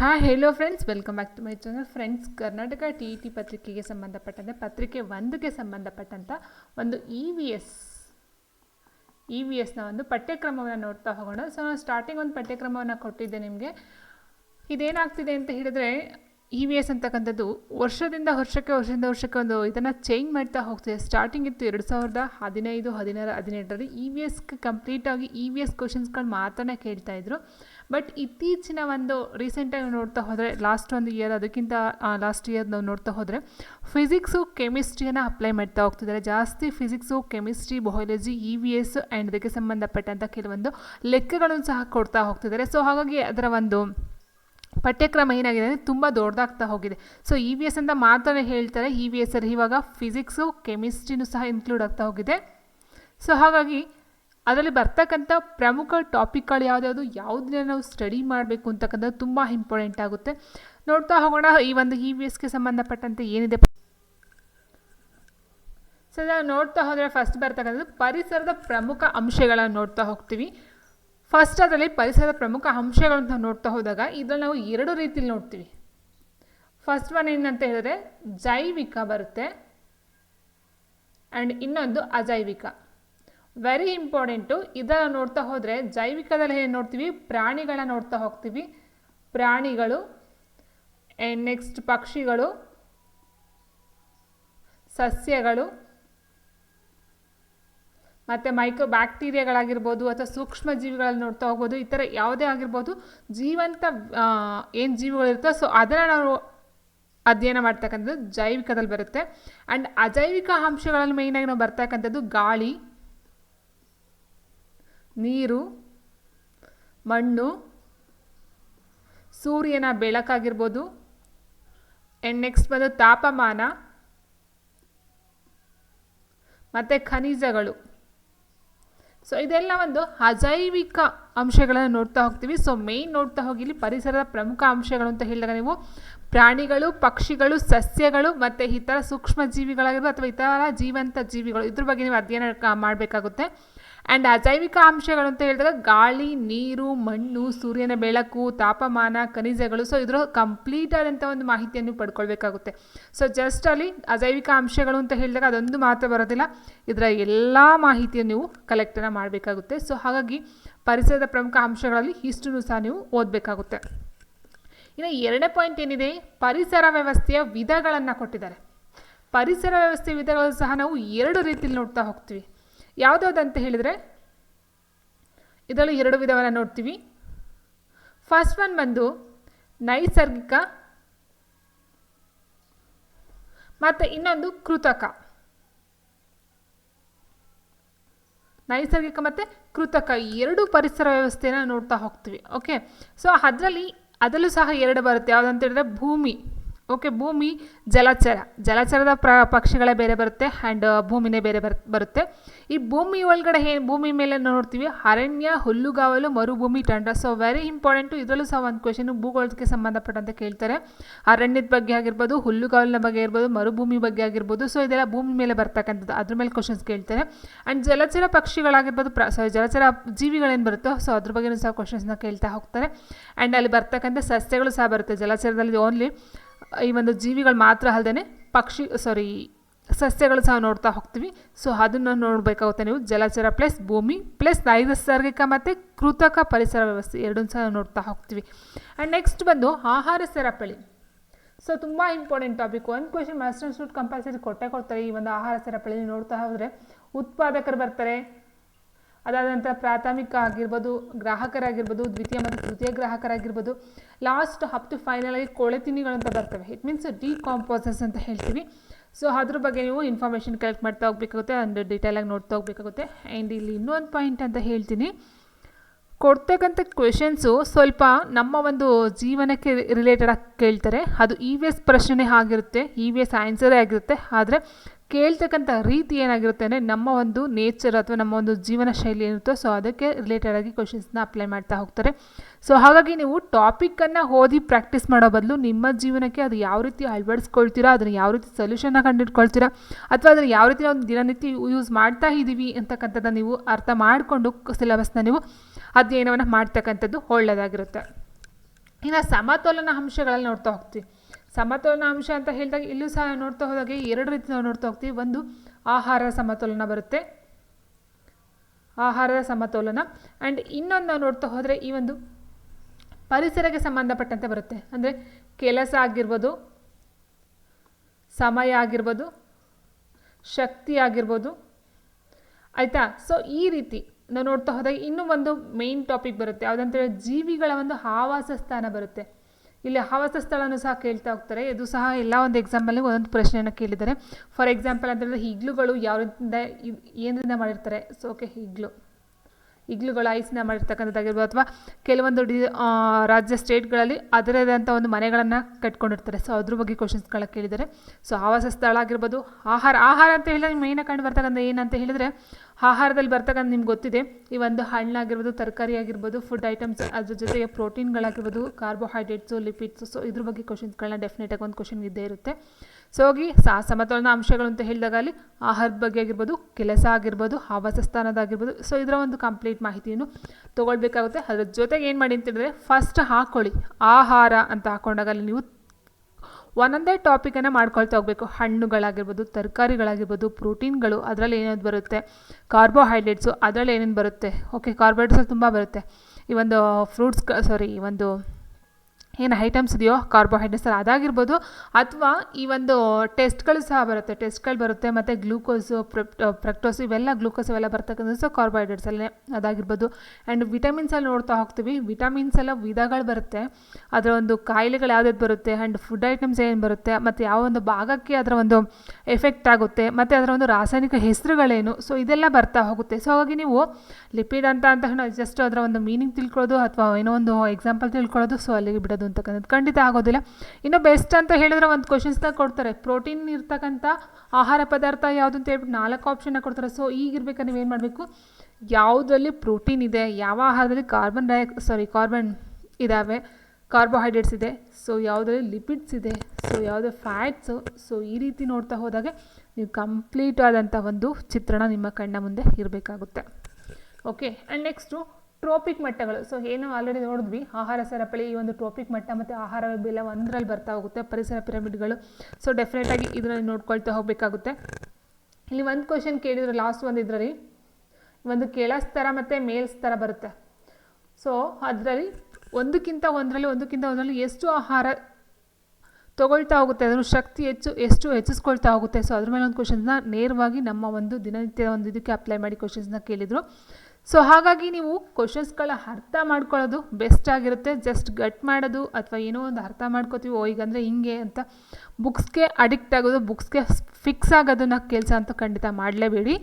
Hi hello friends welcome back to my channel friends Karnataka T E T ಪತ್ರಿಕೆಗೆ ಸಂಬಂಧಪಟ್ಟಂತೆ, ಪತ್ರಿಕೆ ಒಂದಕ್ಕೆ ಸಂಬಂಧಪಟ್ಟಂಥ ಒಂದು E V S E V ಎಸ್ನ ಒಂದು ಪಠ್ಯಕ್ರಮವನ್ನು ನೋಡ್ತಾ ಹೋಗೋಣ. ಸೊ ನಾನು ಸ್ಟಾರ್ಟಿಂಗ್ ಒಂದು ಪಠ್ಯಕ್ರಮವನ್ನು ಕೊಟ್ಟಿದ್ದೆ ನಿಮಗೆ. ಇದೇನಾಗ್ತಿದೆ ಅಂತ ಹೇಳಿದರೆ ಇ ವಿ ಎಸ್ ಅಂತಕ್ಕಂಥದ್ದು ವರ್ಷದಿಂದ ವರ್ಷಕ್ಕೆ ವರ್ಷದಿಂದ ವರ್ಷಕ್ಕೆ ಒಂದು ಇದನ್ನು ಚೇಂಜ್ ಮಾಡ್ತಾ ಹೋಗ್ತಿದೆ. ಸ್ಟಾರ್ಟಿಂಗ್ ಇತ್ತು ಎರಡು ಸಾವಿರದ ಹದಿನೈದು, ಹದಿನಾರು, ಹದಿನೆಂಟರಲ್ಲಿ ಇ ವಿ ಎಸ್ಗೆ ಕಂಪ್ಲೀಟಾಗಿ ಇ ವಿ ಎಸ್ ಕ್ವಶನ್ಸ್ಗಳು ಮಾತ್ರನೇ ಕೇಳ್ತಾ ಇದ್ರು. ಬಟ್ ಇತ್ತೀಚಿನ ಒಂದು ರೀಸೆಂಟಾಗಿ ನೋಡ್ತಾ ಹೋದರೆ ಲಾಸ್ಟ್ ಒಂದು ಇಯರ್ ಅದಕ್ಕಿಂತ ಲಾಸ್ಟ್ ಇಯರ್ ನಾವು ನೋಡ್ತಾ ಹೋದರೆ ಫಿಸಿಕ್ಸು ಕೆಮಿಸ್ಟ್ರಿಯನ್ನು ಅಪ್ಲೈ ಮಾಡ್ತಾ ಹೋಗ್ತಿದ್ದಾರೆ. ಜಾಸ್ತಿ physics chemistry biology E V S and ಅದಕ್ಕೆ ಸಂಬಂಧಪಟ್ಟಂಥ ಕೆಲವೊಂದು ಲೆಕ್ಕಗಳನ್ನು ಸಹ ಕೊಡ್ತಾ ಹೋಗ್ತಿದ್ದಾರೆ. ಸೊ ಹಾಗಾಗಿ ಅದರ ಒಂದು ಪಠ್ಯಕ್ರಮ ಏನಾಗಿದೆ ಅಂದರೆ ತುಂಬ ದೊಡ್ಡದಾಗ್ತಾ ಹೋಗಿದೆ. ಸೊ ಇ ವಿ ಎಸ್ ಅಂತ ಮಾತ್ರ ಹೇಳ್ತಾರೆ. ಇ ವಿ ಎಸ್ ಅಲ್ಲಿ ಇವಾಗ ಫಿಸಿಕ್ಸು ಕೆಮಿಸ್ಟ್ರಿನೂ ಸಹ ಇನ್ಕ್ಲೂಡ್ ಆಗ್ತಾ ಹೋಗಿದೆ. ಸೊ ಹಾಗಾಗಿ ಅದರಲ್ಲಿ ಬರ್ತಕ್ಕಂಥ ಪ್ರಮುಖ ಟಾಪಿಕ್ಗಳು ಯಾವ್ದ್ಯಾವುದು ಯಾವುದನ್ನ ನಾವು ಸ್ಟಡಿ ಮಾಡಬೇಕು ಅಂತಕ್ಕಂಥದ್ದು ತುಂಬ ಇಂಪಾರ್ಟೆಂಟ್ ಆಗುತ್ತೆ. ನೋಡ್ತಾ ಹೋಗೋಣ, ಈ ಒಂದು ಇ ವಿ ಎಸ್ಗೆ ಸಂಬಂಧಪಟ್ಟಂತೆ ಏನಿದೆ. ಸೊ, ನಾವು ನೋಡ್ತಾ ಹೋದರೆ ಫಸ್ಟ್ ಬರ್ತಕ್ಕಂಥದ್ದು ಪರಿಸರದ ಪ್ರಮುಖ ಅಂಶಗಳನ್ನು ನೋಡ್ತಾ ಹೋಗ್ತೀವಿ. ಫಸ್ಟ್ ಅದರಲ್ಲಿ ಪರಿಸರದ ಪ್ರಮುಖ ಅಂಶಗಳಂತ ನೋಡ್ತಾ ಹೋದಾಗ ಇದರಲ್ಲಿ ನಾವು ಎರಡು ರೀತಿಯಲ್ಲಿ ನೋಡ್ತೀವಿ. ಫಸ್ಟ್ ಒನ್ ಏನಂತ ಹೇಳಿದ್ರೆ ಜೈವಿಕ ಬರುತ್ತೆ. ಆ್ಯಂಡ್ ಇನ್ನೊಂದು ಅಜೈವಿಕ. ವೆರಿ ಇಂಪಾರ್ಟೆಂಟು ಇದನ್ನು ನೋಡ್ತಾ ಹೋದರೆ ಜೈವಿಕದಲ್ಲಿ ಏನು ನೋಡ್ತೀವಿ? ಪ್ರಾಣಿಗಳನ್ನ ನೋಡ್ತಾ ಹೋಗ್ತೀವಿ. ಪ್ರಾಣಿಗಳು ಆ್ಯಂಡ್ ನೆಕ್ಸ್ಟ್ ಪಕ್ಷಿಗಳು, ಸಸ್ಯಗಳು, ಮತ್ತು ಮೈಕ್ರೋ ಬ್ಯಾಕ್ಟೀರಿಯಾಗಳಾಗಿರ್ಬೋದು ಅಥವಾ ಸೂಕ್ಷ್ಮ ಜೀವಿಗಳಲ್ಲಿ ನೋಡ್ತಾ ಹೋಗ್ಬೋದು. ಈ ಥರ ಯಾವುದೇ ಆಗಿರ್ಬೋದು. ಜೀವಂತ ಏನು ಜೀವಿಗಳಿರುತ್ತೋ ಸೊ ಅದನ್ನು ನಾವು ಅಧ್ಯಯನ ಮಾಡ್ತಕ್ಕಂಥದ್ದು ಜೈವಿಕದಲ್ಲಿ ಬರುತ್ತೆ. ಆ್ಯಂಡ್ ಅಜೈವಿಕ ಅಂಶಗಳಲ್ಲಿ ಮೇಯ್ನಾಗಿ ನಾವು ಬರ್ತಕ್ಕಂಥದ್ದು ಗಾಳಿ. ನೀರು, ಮಣ್ಣು, ಸೂರ್ಯನ ಬೆಳಕಾಗಿರ್ಬೋದು ಆ್ಯಂಡ್ ನೆಕ್ಸ್ಟ್ ಬಂದು ತಾಪಮಾನ, ಮತ್ತು ಖನಿಜಗಳು. ಸೊ ಇದೆಲ್ಲ ಒಂದು ಅಜೈವಿಕ ಅಂಶಗಳನ್ನು ನೋಡ್ತಾ ಹೋಗ್ತೀವಿ. ಸೊ ಮೇಯ್ನ್ ನೋಡ್ತಾ ಹೋಗಿ ಇಲ್ಲಿ ಪರಿಸರದ ಪ್ರಮುಖ ಅಂಶಗಳು ಅಂತ ಹೇಳಿದಾಗ ನೀವು ಪ್ರಾಣಿಗಳು, ಪಕ್ಷಿಗಳು, ಸಸ್ಯಗಳು, ಮತ್ತು ಇತರ ಸೂಕ್ಷ್ಮ ಜೀವಿಗಳಾಗಿರ್ಬೋದು ಅಥವಾ ಇತರ ಜೀವಂತ ಜೀವಿಗಳು, ಇದ್ರ ಬಗ್ಗೆ ನೀವು ಅಧ್ಯಯನ ಮಾಡಬೇಕಾಗುತ್ತೆ. ಆ್ಯಂಡ್ ಅಜೈವಿಕ ಅಂಶಗಳು ಅಂತ ಹೇಳಿದಾಗ ಗಾಳಿ, ನೀರು, ಮಣ್ಣು, ಸೂರ್ಯನ ಬೆಳಕು, ತಾಪಮಾನ, ಖನಿಜಗಳು. ಸೊ ಇದರ ಕಂಪ್ಲೀಟ್ ಆದಂಥ ಒಂದು ಮಾಹಿತಿಯನ್ನು ಪಡ್ಕೊಳ್ಬೇಕಾಗುತ್ತೆ. ಸೊ ಜಸ್ಟ್ ಅಲ್ಲಿ ಅಜೈವಿಕ ಅಂಶಗಳು ಅಂತ ಹೇಳಿದಾಗ ಅದೊಂದು ಮಾತ್ರ ಬರೋದಿಲ್ಲ. ಇದರ ಎಲ್ಲ ಮಾಹಿತಿಯನ್ನು ನೀವು ಕಲೆಕ್ಟನ್ನು ಮಾಡಬೇಕಾಗುತ್ತೆ. ಸೊ ಹಾಗಾಗಿ ಪರಿಸರದ ಪ್ರಮುಖ ಅಂಶಗಳಲ್ಲಿ ಇಷ್ಟನ್ನು ಸಹ ನೀವು ಓದಬೇಕಾಗುತ್ತೆ. ಇನ್ನು ಎರಡನೇ ಪಾಯಿಂಟ್ ಏನಿದೆ? ಪರಿಸರ ವ್ಯವಸ್ಥೆಯ ವಿಧಗಳನ್ನು ಕೊಟ್ಟಿದ್ದಾರೆ. ಪರಿಸರ ವ್ಯವಸ್ಥೆಯ ವಿಧಗಳು ಸಹ ನಾವು ಎರಡು ರೀತಿಯಲ್ಲಿ ನೋಡ್ತಾ ಹೋಗ್ತೀವಿ. ಯಾವುದಾವ್ದಂತ ಹೇಳಿದರೆ, ಇದರಲ್ಲಿ ಎರಡು ವಿಧವನ್ನು ನೋಡ್ತೀವಿ. ಫಸ್ಟ್ ಒನ್ ಬಂದು ನೈಸರ್ಗಿಕ ಮತ್ತು ಇನ್ನೊಂದು ಕೃತಕ. ನೈಸರ್ಗಿಕ ಮತ್ತು ಕೃತಕ ಎರಡು ಪರಿಸರ ವ್ಯವಸ್ಥೆನ ನೋಡ್ತಾ ಹೋಗ್ತೀವಿ ಓಕೆ ಸೊ ಅದರಲ್ಲಿ, ಅದರಲ್ಲೂ ಸಹ ಎರಡು ಬರುತ್ತೆ. ಯಾವುದಂತ ಹೇಳಿದ್ರೆ, ಭೂಮಿ. ಓಕೆ ಭೂಮಿ ಜಲಚರ. ಜಲಚರದ ಪ್ರ ಪಕ್ಷಿಗಳೇ ಬೇರೆ ಬರುತ್ತೆ ಆ್ಯಂಡ್ ಭೂಮಿನೇ ಬೇರೆ ಬರ್, ಬರುತ್ತೆ. ಈ ಭೂಮಿ ಒಳಗಡೆ ಏನು ಭೂಮಿ ಮೇಲೆ ನೋಡ್ತೀವಿ. ಅರಣ್ಯ, ಹುಲ್ಲುಗಾವಲು, ಮರುಭೂಮಿ ತಂಡ ಸೊ ವೆರಿ ಇಂಪಾರ್ಟೆಂಟು ಇದರಲ್ಲೂ ಸಹ ಒಂದು ಕ್ವೆಶನ್ ಭೂಗೋಳಕ್ಕೆ ಸಂಬಂಧಪಟ್ಟಂತೆ ಕೇಳ್ತಾರೆ. ಅರಣ್ಯದ ಬಗ್ಗೆ ಆಗಿರ್ಬೋದು, ಹುಲ್ಲುಗಾವಲಿನ ಬಗ್ಗೆ ಇರ್ಬೋದು ಮರುಭೂಮಿ ಬಗ್ಗೆ ಆಗಿರ್ಬೋದು. ಸೊ ಇದೆಲ್ಲ ಭೂಮಿ ಮೇಲೆ ಬರ್ತಕ್ಕಂಥದ್ದು. ಅದ್ರ ಮೇಲೆ ಕ್ವಶನ್ಸ್ ಕೇಳ್ತಾರೆ. ಆ್ಯಂಡ್ ಜಲಚರ ಪಕ್ಷಿಗಳಾಗಿರ್ಬೋದು, ಪ್ರ ಸಾರಿ ಜಲಚರ ಜೀವಿಗಳೇನು ಬರುತ್ತೋ ಸೊ ಅದ್ರ ಬಗ್ಗೆಯೂ ಸಹ ಕ್ವಶನ್ಸ್ನ ಕೇಳ್ತಾ ಹೋಗ್ತಾರೆ. ಆ್ಯಂಡ್ ಅಲ್ಲಿ ಬರ್ತಕ್ಕಂಥ ಸಸ್ಯಗಳು ಸಹ ಬರುತ್ತೆ. ಜಲಚರದಲ್ಲಿ ಓನ್ಲಿ ಈ ಒಂದು ಜೀವಿಗಳು ಮಾತ್ರ ಅಲ್ಲದೆ ಪಕ್ಷಿ ಸಾರಿ ಸಸ್ಯಗಳು ಸಹ ನೋಡ್ತಾ ಹೋಗ್ತೀವಿ. ಸೊ ಅದನ್ನು ನೋಡಬೇಕಾಗುತ್ತೆ ನೀವು. ಜಲಚರ ಪ್ಲಸ್ ಭೂಮಿ ಪ್ಲಸ್ ನೈಸರ್ಗಿಕ ಮತ್ತು ಕೃತಕ ಪರಿಸರ ವ್ಯವಸ್ಥೆ ಎರಡನ್ನೂ ಸಹ ನೋಡ್ತಾ ಹೋಗ್ತೀವಿ. ಆ್ಯಂಡ್ ನೆಕ್ಸ್ಟ್ ಬಂದು ಆಹಾರ ಸರಪಳಿ. ಸೊ ತುಂಬ ಇಂಪಾರ್ಟೆಂಟ್ ಟಾಪಿಕ್ ಒಂದು ಕ್ವೆಶನ್ ಇನ್ಸ್ಟಿಟ್ಯೂಟ್ ಕಂಪಲ್ಸರಿ ಕೊಟ್ಟೆ ಕೊಡ್ತಾರೆ ಈ ಒಂದು ಆಹಾರ ಸರಪಳಿ ನೋಡ್ತಾ ಹೋದರೆ. ಉತ್ಪಾದಕರು ಬರ್ತಾರೆ ಅದಾದ ಪ್ರಾಥಮಿಕ ಆಗಿರ್ಬೋದು, ಗ್ರಾಹಕರಾಗಿರ್ಬೋದು, ದ್ವಿತೀಯ ಮತ್ತು ತೃತೀಯ ಗ್ರಾಹಕರಾಗಿರ್ಬೋದು ಲಾಸ್ಟ್ ಅಪ್ ಟು ಫೈನಲಾಗಿ ಕೊಳೆತಿನಿಗಳು ಅಂತ ಬರ್ತವೆ. ಇಟ್ ಮೀನ್ಸ್ ಡಿಕಾಂಪೋಸಸ್ ಅಂತ ಹೇಳ್ತೀವಿ. ಸೊ ಅದ್ರ ಬಗ್ಗೆ ನೀವು ಇನ್ಫಾರ್ಮೇಷನ್ ಕಲೆಕ್ಟ್ ಮಾಡ್ತಾ ಹೋಗ್ಬೇಕಾಗುತ್ತೆ ಅಂಡ್ ಡೀಟೇಲಾಗಿ ನೋಡ್ತಾ ಹೋಗ್ಬೇಕಾಗುತ್ತೆ. ಆ್ಯಂಡ್ ಇಲ್ಲಿ ಇನ್ನೊಂದು ಪಾಯಿಂಟ್ ಅಂತ ಹೇಳ್ತೀನಿ. ಕೊಡ್ತಕ್ಕಂಥ ಕ್ವೆಶನ್ಸು ಸ್ವಲ್ಪ ನಮ್ಮ ಒಂದು ಜೀವನಕ್ಕೆ ರಿಲೇಟೆಡ್ ಆಗಿ ಕೇಳ್ತಾರೆ. ಅದು ಇ ವಿ ಎಸ್ ಪ್ರಶ್ನೆ ಆಗಿರುತ್ತೆ. ಇ ವಿ ಎಸ್ ಆನ್ಸರೇ ಆಗಿರುತ್ತೆ. ಆದರೆ ಕೇಳ್ತಕ್ಕಂಥ ರೀತಿ ಏನಾಗಿರುತ್ತೆ ಅಂದರೆ ನಮ್ಮ ಒಂದು ನೇಚರ್ ಅಥವಾ ನಮ್ಮ ಒಂದು ಜೀವನ ಶೈಲಿ ಏನಿರುತ್ತೋ ಸೊ ಅದಕ್ಕೆ ರಿಲೇಟೆಡ್ ಆಗಿ ಕ್ವಶನ್ಸ್ನ ಅಪ್ಲೈ ಮಾಡ್ತಾ ಹೋಗ್ತಾರೆ. ಸೊ ಹಾಗಾಗಿ ನೀವು ಟಾಪಿಕ್ಕನ್ನು ಓದಿ ಪ್ರಾಕ್ಟೀಸ್ ಮಾಡೋ ಬದಲು ನಿಮ್ಮ ಜೀವನಕ್ಕೆ ಅದು ಯಾವ ರೀತಿ ಅಳವಡಿಸ್ಕೊಳ್ತೀರಾ, ಅದನ್ನು ಯಾವ ರೀತಿ ಸೊಲ್ಯೂಷನ್ನ ಕಂಡುಹಿಡ್ಕೊಳ್ತೀರಾ, ಅಥವಾ ಅದನ್ನು ಯಾವ ರೀತಿ ಒಂದು ದಿನನಿತ್ಯ ಯೂಸ್ ಮಾಡ್ತಾ ಇದ್ದೀವಿ ಅಂತಕ್ಕಂಥದ್ದನ್ನು ನೀವು ಅರ್ಥ ಮಾಡಿಕೊಂಡು ಸಿಲೆಬಸ್ನ ನೀವು ಅಧ್ಯಯನವನ್ನು ಮಾಡ್ತಕ್ಕಂಥದ್ದು ಒಳ್ಳೆಯದಾಗಿರುತ್ತೆ ಇನ್ನು ಸಮತೋಲನ ಅಂಶಗಳಲ್ಲಿ ನೋಡ್ತಾ ಹೋಗ್ತೀವಿ. ಸಮತೋಲನ ಅಂಶ ಅಂತ ಹೇಳಿದಾಗ ಇಲ್ಲೂ ಸಹ ನೋಡ್ತಾ ಹೋದಾಗೆ ಎರಡು ರೀತಿ ನಾವು ನೋಡ್ತಾ ಹೋಗ್ತೀವಿ. ಒಂದು, ಆಹಾರ ಸಮತೋಲನ ಬರುತ್ತೆ. ಆಹಾರದ ಸಮತೋಲನ. ಆ್ಯಂಡ್ ಇನ್ನೊಂದು ನಾವು ನೋಡ್ತಾ ಹೋದರೆ ಈ ಒಂದು ಪರಿಸರಕ್ಕೆ ಸಂಬಂಧಪಟ್ಟಂತೆ ಬರುತ್ತೆ. ಅಂದರೆ ಕೆಲಸ ಆಗಿರ್ಬೋದು, ಸಮಯ ಆಗಿರ್ಬೋದು, ಶಕ್ತಿ ಆಗಿರ್ಬೋದು. ಆಯಿತಾ? ಸೊ ಈ ರೀತಿ ನಾವು ನೋಡ್ತಾ ಹೋದಾಗ ಇನ್ನೂ ಒಂದು ಮೇನ್ ಟಾಪಿಕ್ ಬರುತ್ತೆ. ಯಾವುದಂತೇಳಿ ಜೀವಿಗಳ ಒಂದು ಆವಾಸ ಸ್ಥಾನ ಬರುತ್ತೆ. ಇಲ್ಲಿ ಆವಾಸ ಸ್ಥಳನೂ ಸಹ ಕೇಳ್ತಾ ಹೋಗ್ತಾರೆ. ಇದು ಸಹ ಎಲ್ಲ ಒಂದು ಎಕ್ಸಾಂಪಲ್ಗೆ ಒಂದೊಂದು ಪ್ರಶ್ನೆಯನ್ನು ಕೇಳಿದ್ದಾರೆ. ಫಾರ್ ಎಕ್ಸಾಂಪಲ್ ಅಂತಂದರೆ ಹಿಗ್ಲುಗಳು ಯಾವ ರೀತಿಯಿಂದ ಏನರಿಂದ ಮಾಡಿರ್ತಾರೆ? ಸೊ ಓಕೆ ಹಿಗ್ಲು ಇಗ್ಲುಗಳು ಐಸ್ನ ಮಾಡಿರ್ತಕ್ಕಂಥದ್ದಾಗಿರ್ಬೋದು ಅಥವಾ ಕೆಲವೊಂದು ಡಿ ರಾಜ್ಯ ಸ್ಟೇಟ್ಗಳಲ್ಲಿ ಅದರದೇ ಅಂತ ಒಂದು ಮನೆಗಳನ್ನು ಕಟ್ಕೊಂಡಿರ್ತಾರೆ. ಸೊ ಅದ್ರ ಬಗ್ಗೆ ಕ್ವಶನ್ಸ್ಗಳ ಕೇಳಿದ್ದಾರೆ. ಸೊ ಆವಾಸ ಸ್ಥಳ ಆಗಿರ್ಬೋದು, ಆಹಾರ ಆಹಾರ ಅಂತ ಹೇಳಿದ್ರೆ ಮೇಯ್ನಾಗಿ ಕಂಡು ಬರ್ತಕ್ಕಂಥ ಏನಂತ ಹೇಳಿದರೆ ಆಹಾರದಲ್ಲಿ ಬರ್ತಕ್ಕಂಥ ನಿಮ್ಗೆ ಗೊತ್ತಿದೆ, ಈ ಒಂದು ಹಣ್ಣಾಗಿರ್ಬೋದು, ತರಕಾರಿ ಆಗಿರ್ಬೋದು ಫುಡ್ ಐಟಮ್ಸ್ ಅದ್ರ ಜೊತೆಗೆ ಪ್ರೋಟೀನ್ಗಳಾಗಿರ್ಬೋದು ಕಾರ್ಬೋಹೈಡ್ರೇಟ್ಸು ಲಿಪಿಡ್ಸು ಸೊ ಇದ್ರ ಬಗ್ಗೆ ಕ್ವಶನ್ಸ್ಗಳನ್ನ ಡೆಫಿನೆಟಾಗಿ ಒಂದು ಕ್ವಶನ್ ಇದ್ದೇ ಇರುತ್ತೆ. ಸೊ ಹೋಗಿ ಸಾ ಸಮತೋಲನ ಅಂಶಗಳು ಅಂತ ಹೇಳಿದಾಗ ಅಲ್ಲಿ ಆಹಾರದ ಬಗ್ಗೆ ಆಗಿರ್ಬೋದು, ಕೆಲಸ ಆಗಿರ್ಬೋದು ಆವಾಸ ಸ್ಥಾನದಾಗಿರ್ಬೋದು ಸೊ ಇದರ ಒಂದು ಕಂಪ್ಲೀಟ್ ಮಾಹಿತಿಯನ್ನು ತೊಗೊಳ್ಬೇಕಾಗುತ್ತೆ. ಅದ್ರ ಜೊತೆಗೆ ಏನು ಮಾಡಿ ಅಂತ ಹೇಳಿದ್ರೆ ಫಸ್ಟ್ ಹಾಕ್ಕೊಳ್ಳಿ ಆಹಾರ ಅಂತ ಹಾಕೊಂಡಾಗ ಅಲ್ಲಿ ನೀವು ಒಂದೊಂದೇ ಟಾಪಿಕನ್ನು ಮಾಡ್ಕೊಳ್ತಾ ಹೋಗಬೇಕು. ಹಣ್ಣುಗಳಾಗಿರ್ಬೋದು, ತರಕಾರಿಗಳಾಗಿರ್ಬೋದು, ಪ್ರೋಟೀನ್ಗಳು, ಅದರಲ್ಲಿ ಏನೇನು ಬರುತ್ತೆ? ಕಾರ್ಬೋಹೈಡ್ರೇಟ್ಸು ಅದರಲ್ಲಿ ಏನೇನು ಬರುತ್ತೆ? ಓಕೆ ಕಾರ್ಬೋಹೈಡ್ರೇಟ್ಸಲ್ಲಿ ತುಂಬ ಬರುತ್ತೆ. ಈ ಒಂದು ಫ್ರೂಟ್ಸ್ ಸಾರಿ ಈ ಒಂದು ಏನು ಐಟಮ್ಸ್ ಇದೆಯೋ ಕಾರ್ಬೋಹೈಡ್ರೇಟ್ಸ್ ಅದಾಗಿರ್ಬೋದು. ಅಥವಾ ಈ ಒಂದು ಟೆಸ್ಟ್ಗಳು ಸಹ ಬರುತ್ತೆ. ಟೆಸ್ಟ್ಗಳು ಬರುತ್ತೆ, ಮತ್ತು ಗ್ಲೂಕೋಸು ಪ್ರಕ್ಟೋಸು ಇವೆಲ್ಲ ಗ್ಲೂಕೋಸ್ ಇವೆಲ್ಲ ಬರ್ತಕ್ಕಂಥ ಸಹ ಕಾರ್ಬೋಹೈಡ್ರೇಟ್ಸಲ್ಲೇ ಅದಾಗಿರ್ಬೋದು. ಆ್ಯಂಡ್ ವಿಟಮಿನ್ಸಲ್ಲಿ ನೋಡ್ತಾ ಹೋಗ್ತೀವಿ. ವಿಟಮಿನ್ಸ್ ಎಲ್ಲ ವಿಧಗಳು ಬರುತ್ತೆ. ಅದರ ಒಂದು ಕಾಯಿಲೆಗಳು ಯಾವ್ದು ಬರುತ್ತೆ ಆ್ಯಂಡ್ ಫುಡ್ ಐಟಮ್ಸ್ ಏನು ಬರುತ್ತೆ, ಮತ್ತು ಯಾವ ಒಂದು ಭಾಗಕ್ಕೆ ಅದರ ಒಂದು ಎಫೆಕ್ಟ್ ಆಗುತ್ತೆ, ಮತ್ತು ಅದರ ಒಂದು ರಾಸಾಯನಿಕ ಹೆಸರುಗಳೇನು. ಸೊ ಇದೆಲ್ಲ ಬರ್ತಾ ಹೋಗುತ್ತೆ. ಸೊ ಹಾಗಾಗಿ ನೀವು ಲಿಪಿಡ್ ಅಂತ ಅಂತ ಜಸ್ಟ್ ಅದರ ಒಂದು ಮೀನಿಂಗ್ ತಿಳ್ಕೊಳ್ಳೋದು ಅಥವಾ ಏನೋ ಒಂದು ಎಕ್ಸಾಂಪಲ್ ತಿಳ್ಕೊಳ್ಳೋದು ಸೊ ಅಲ್ಲಿಗೆ ಬಿಡೋದು ಅಂತಕ್ಕಂಥದ್ದು. ಖಂಡಿತ ಆಗೋದಿಲ್ಲ. ಇನ್ನು ಬೆಸ್ಟ್ ಅಂತ ಹೇಳಿದ್ರೆ ಒಂದು ಕ್ವಶನ್ಸ್ನ ಕೊಡ್ತಾರೆ. ಪ್ರೋಟೀನ್ ಇರ್ತಕ್ಕಂಥ ಆಹಾರ ಪದಾರ್ಥ ಯಾವುದು ಅಂತ ಹೇಳ್ಬಿಟ್ಟು ನಾಲ್ಕು ಆಪ್ಷನ್ನ ಕೊಡ್ತಾರೆ. ಸೊ ನೀವು ಏನು ಮಾಡಬೇಕು? ಯಾವುದರಲ್ಲಿ ಪ್ರೋಟೀನ್ ಇದೆ, ಯಾವ ಆಹಾರದಲ್ಲಿ ಕಾರ್ಬನ್ ಡೈ ಸಾರಿ ಕಾರ್ಬನ್ ಇದ್ದಾವೆ ಕಾರ್ಬೋಹೈಡ್ರೇಟ್ಸ್ ಇದೆ ಸೊ ಯಾವುದರಲ್ಲಿ ಲಿಪಿಡ್ಸ್ ಇದೆ ಸೊ ಯಾವುದೇ ಫ್ಯಾಟ್ಸು ಸೊ ಈ ರೀತಿ ನೋಡ್ತಾ ಹೋದಾಗ ನೀವು ಕಂಪ್ಲೀಟ್ ಆದಂಥ ಒಂದು ಚಿತ್ರಣ ನಿಮ್ಮ ಕಣ್ಣ ಮುಂದೆ ಇರಬೇಕಾಗುತ್ತೆ. ಓಕೆ ಆ್ಯಂಡ್ ನೆಕ್ಸ್ಟು ಟ್ರೋಪಿಕ್ ಮಟ್ಟಗಳು. ಸೊ ಏನು ಆಲ್ರೆಡಿ ನೋಡಿದ್ವಿ. ಆಹಾರ ಸರಪಳಿ ಈ ಒಂದು ಟ್ರೋಪಿಕ್ ಮಟ್ಟ ಮತ್ತು ಆಹಾರ ಬೆಲೆ ಒಂದರಲ್ಲಿ ಬರ್ತಾ ಹೋಗುತ್ತೆ. ಪರಿಸರ ಪಿರಮಿಡ್ಗಳು ಸೊ ಡೆಫಿನೆಟಾಗಿ ಇದರಲ್ಲಿ ನೋಡ್ಕೊಳ್ತಾ ಹೋಗಬೇಕಾಗುತ್ತೆ. ಇಲ್ಲಿ ಒಂದು ಕ್ವಶನ್ ಕೇಳಿದ್ರು ಲಾಸ್ಟ್ ಒಂದು ಇದರಲ್ಲಿ. ಒಂದು ಕೆಳಸ್ತರ ಮತ್ತು ಮೇಲ್ಸ್ತರ ಬರುತ್ತೆ. ಸೊ ಅದರಲ್ಲಿ ಒಂದಕ್ಕಿಂತ ಒಂದರಲ್ಲಿ ಒಂದಕ್ಕಿಂತ ಒಂದರಲ್ಲಿ ಎಷ್ಟು ಆಹಾರ ತೊಗೊಳ್ತಾ ಹೋಗುತ್ತೆ, ಅದನ್ನು ಶಕ್ತಿ ಹೆಚ್ಚು, ಎಷ್ಟು ಹೆಚ್ಚಿಸ್ಕೊಳ್ತಾ ಹೋಗುತ್ತೆ. ಸೊ ಅದ್ರ ಮೇಲೆ ಒಂದು ಕ್ವಶನ್ಸ್ನ ನೇರವಾಗಿ ನಮ್ಮ ಒಂದು ದಿನನಿತ್ಯದ ಒಂದು ಇದಕ್ಕೆ ಅಪ್ಲೈ ಮಾಡಿ ಕ್ವಶನ್ಸ್ನ ಕೇಳಿದರು. ಸೊ ಹಾಗಾಗಿ ನೀವು ಕ್ವಶನ್ಸ್ಗಳ ಅರ್ಥ ಮಾಡ್ಕೊಳ್ಳೋದು ಬೆಸ್ಟ್ ಆಗಿರುತ್ತೆ. ಜಸ್ಟ್ ಗಟ್ ಮಾಡೋದು ಅಥವಾ ಏನೋ ಒಂದು ಅರ್ಥ ಮಾಡ್ಕೋತೀವಿ, ಓ ಈಗ ಅಂದರೆ ಹಿಂಗೆ ಅಂತ ಬುಕ್ಸ್ಗೆ ಅಡಿಕ್ಟ್ ಆಗೋದು ಬುಕ್ಸ್ಗೆ ಫಿಕ್ಸ್ ಆಗೋದನ್ನ ಕೆಲಸ ಅಂತ ಖಂಡಿತ ಮಾಡಲೇಬೇಡಿ.